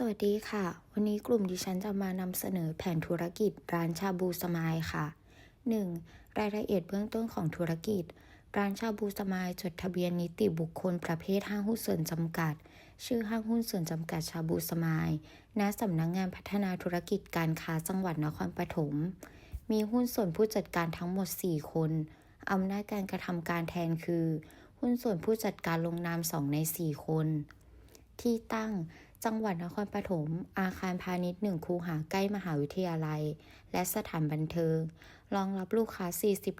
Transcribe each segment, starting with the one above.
สวัสดีค่ะ วันนี้กลุ่มดิฉันจะมานำเสนอแผนธุรกิจร้านชาบูสมายค่ะ 1. รายละเอียดเบื้องต้นของธุรกิจ ร้านชาบูสมายจดทะเบียนนิติบุคคลประเภทห้างหุ้นส่วนจำกัด ชื่อห้างหุ้นส่วนจำกัดชาบูสมายณสำนักงงานพัฒนาธุรกิจการค้าจังหวัดนครปฐม มีหุ้นส่วนผู้จัดการทั้งหมด 4 คนอำนาจการกระทำการแทนคือ หุ้นส่วนผู้จัดการลงนาม2ใน 4 คน ที่ตั้ง จังหวัดนครปฐม อาคารพาณิชย์หนึ่งคูหาใกล้มหาวิทยาลัย และสถานบันเทิง รองรับลูกค้า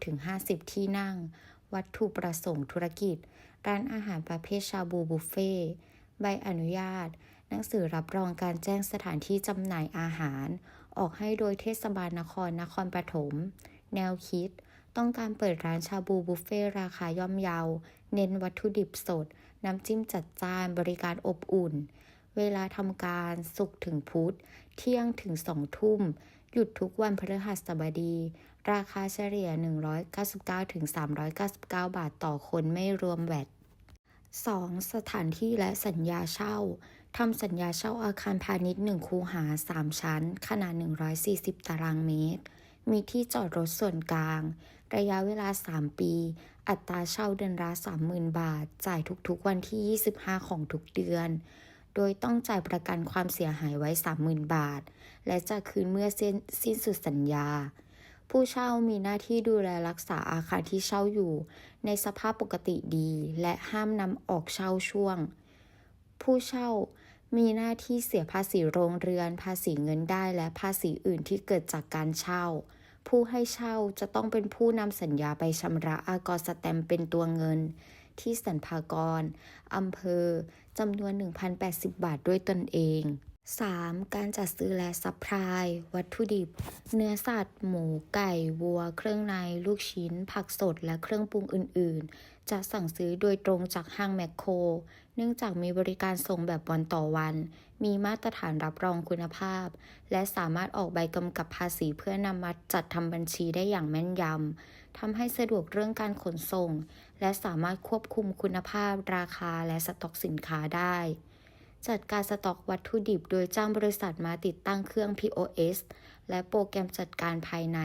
40-50 ที่นั่ง วัตถุประสงค์ธุรกิจ ร้านอาหารประเภทชาบูบุฟเฟ่ใบอนุญาต หนังสือรับรองการแจ้งสถานที่จำหน่ายอาหาร ออกให้โดยเทศบาลนครนครปฐม แนวคิด ต้องการเปิดร้านชาบูบุฟเฟ่ราคาย่อมเยา เน้นวัตถุดิบสด น้ำจิ้มจัดจ้าน บริการอบอุ่น เวลาทำการศุกร์ถึงพุธเที่ยงถึงสองทุ่ม หยุดทุกวันพฤหัสบดี ราคาเฉลี่ย 199ถึง399 บาทต่อคนไม่รวมแวด 2. สถานที่และสัญญาเช่า ทำสัญญาเช่าอาคารพาณิชย์ 1 คูหา 3 ชั้น ขนาด 140 ตารางเมตร มีที่จอดรถส่วนกลาง ระยะเวลา 3 ปี อัตราเช่าเดือนละ30,000 บาท จ่ายทุกๆวันที่ 25 ของทุกเดือน โดยต้องจ่ายประกันความเสียหายไว้ 30,000 บาท และจะคืนเมื่อสิ้นสิ้นสุดสัญญา ผู้เช่ามีหน้าที่ดูแลรักษาอาคารที่เช่าอยู่ ในสภาพปกติดี และห้ามนำออกเช่าช่วง ผู้เช่ามีหน้าที่เสียภาษีโรงเรือน ภาษีเงินได้ และภาษีอื่นที่เกิดจากการเช่า ผู้ให้เช่าจะต้องเป็นผู้นำสัญญาไปชำระอากรสแตมเป็นตัวเงิน ที่สรรพากรอำเภอจำนวน 1,080 บาทด้วยตนเอง 3. การจัดซื้อและซัพพลาย วัตถุดิบ เนื้อสัตว์ หมู ไก่ วัว เครื่องใน ลูกชิ้น ผักสด และเครื่องปรุงอื่น ๆ จะสั่งซื้อโดยตรงจากห้างแมคโคร เนื่องจากมีบริการส่งแบบวันต่อวัน มีมาตรฐานรับรองคุณภาพ และสามารถออกใบกำกับภาษีเพื่อนำมาจัดทำบัญชีได้อย่างแม่นยำ ทำให้สะดวกเรื่องการขนส่ง และสามารถควบคุมคุณภาพ ราคาและสต็อกสินค้าได้ จัดการสต็อกวัตถุดิบโดยจ้างบริษัทมาติดตั้งเครื่อง POS และโปรแกรมจัดการภายใน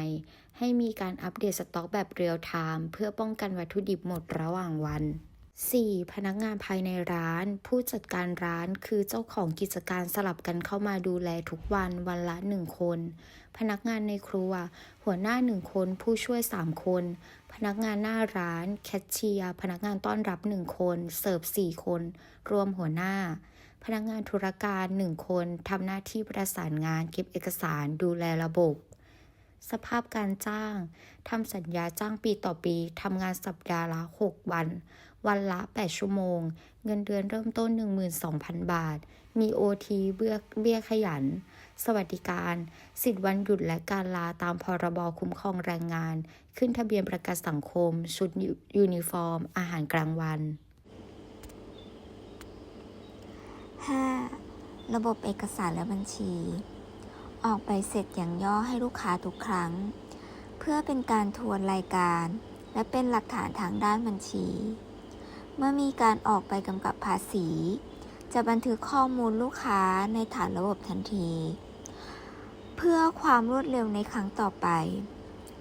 ให้มีการอัปเดตสต็อกแบบเรียลไทม์เพื่อป้องกันวัตถุดิบหมดระหว่างวัน 4. พนักงานภายในร้าน ผู้จัดการร้านคือเจ้าของกิจการสลับกันเข้ามาดูแลทุกวันวันละ 1 คน พนักงานในครัว หัวหน้า 1 คน ผู้ช่วย 3 คน พนักงานหน้าร้าน แคชเชียร์ พนักงานต้อนรับ 1 คน เสิร์ฟ 4 คน รวมหัวหน้า พนักงานธุรการ1คนทำหน้าที่ประสานงานเก็บเอกสารดูแลระบบ สภาพการจ้างทำสัญญาจ้างปีต่อปีทำงานสัปดาห์ละ 6 วัน วันละ 8 ชั่วโมง เงินเดือนเริ่มต้น 12,000 บาท มี OT เบี้ยเบี้ยขยัน สวัสดิการ สิทธิวันหยุดและการลาตามพรบคุ้มครองแรงงาน ขึ้นทะเบียนประกันสังคม ชุดยูนิฟอร์ม อาหารกลางวัน 5. ระบบเอกสารและบัญชี ออกใบเสร็จอย่างย่อให้ลูกค้าทุกครั้ง เพื่อเป็นการทวนรายการ และเป็นหลักฐานทางด้านบัญชี เมื่อมีการออกใบกำกับภาษี จะบันทึกข้อมูลลูกค้าในฐานระบบทันที เพื่อความรวดเร็วในครั้งต่อไป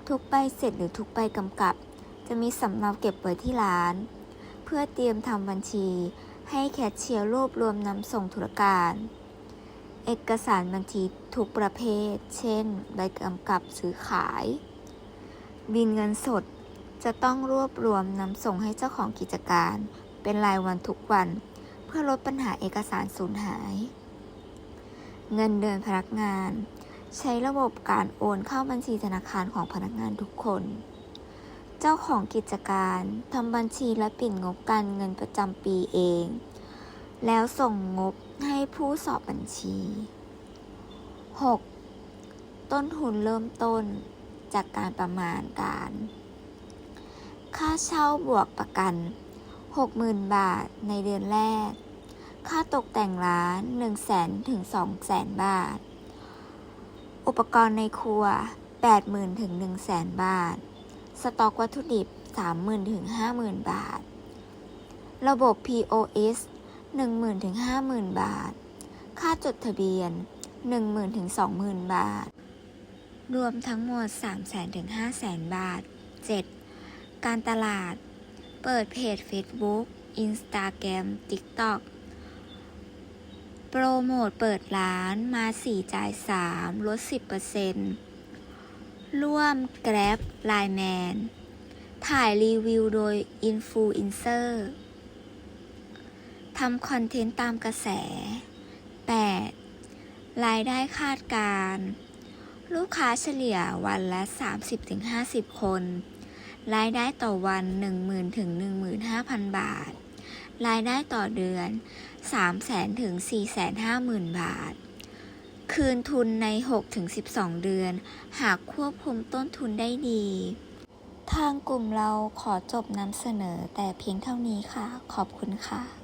ทุกใบเสร็จหรือทุกใบกำกับ จะมีสำเนาเก็บไว้ที่ร้าน เพื่อเตรียมทำบัญชี ให้แคชเชียร์รวบรวมนำส่งธุรการ เอกสารบัญชีทุกประเภท เช่น ใบกำกับซื้อขาย บินเงินสด จะต้องรวบรวมนำส่งให้เจ้าของกิจการ เป็นรายวันทุกวัน เพื่อลดปัญหาเอกสารสูญหาย เงินเดือนพนักงาน ใช้ระบบการโอนเข้าบัญชีธนาคารของพนักงานทุกคน เจ้าของกิจการทำบัญชีและปิดงบการเงินประจำปีเอง แล้วส่งงบให้ผู้สอบบัญชี 6. ต้นทุนเริ่มต้นจากการประมาณการ ค่าเช่าบวกประกัน 60,000 บาทในเดือนแรก ค่าตกแต่งร้าน 100,000ถึง200,000 บาท อุปกรณ์ในครัว 80,000ถึง100,000 บาท สต็อกวัตถุดิบ 30,000ถึง50,000 บาท ระบบ POS 10,000ถึง50,000 บาท ค่าจดทะเบียน 10,000ถึง20,000 บาท รวมทั้งหมด 300,000ถึง500,000 บาท 7. การตลาด เปิดเพจ Facebook Instagram TikTok โปรโมทเปิดร้านมา 4 จ่าย 3 ลด 10% ร่วม Grab Line Man ถ่ายรีวิวโดยอินฟลูเอนเซอร์ทำคอนเทนต์ตามกระแส 8. รายได้คาดการ ลูกค้าเฉลี่ยวันละ 30-50 คน รายได้ต่อวัน 10,000ถึง15,000 บาท รายได้ต่อเดือน 300,000ถึง450,000 บาท คืนทุนใน 6-12 เดือน หากควบคุมต้นทุนได้ดี ทางกลุ่มเราขอจบนำเสนอแต่เพียงเท่านี้ค่ะ ขอบคุณค่ะ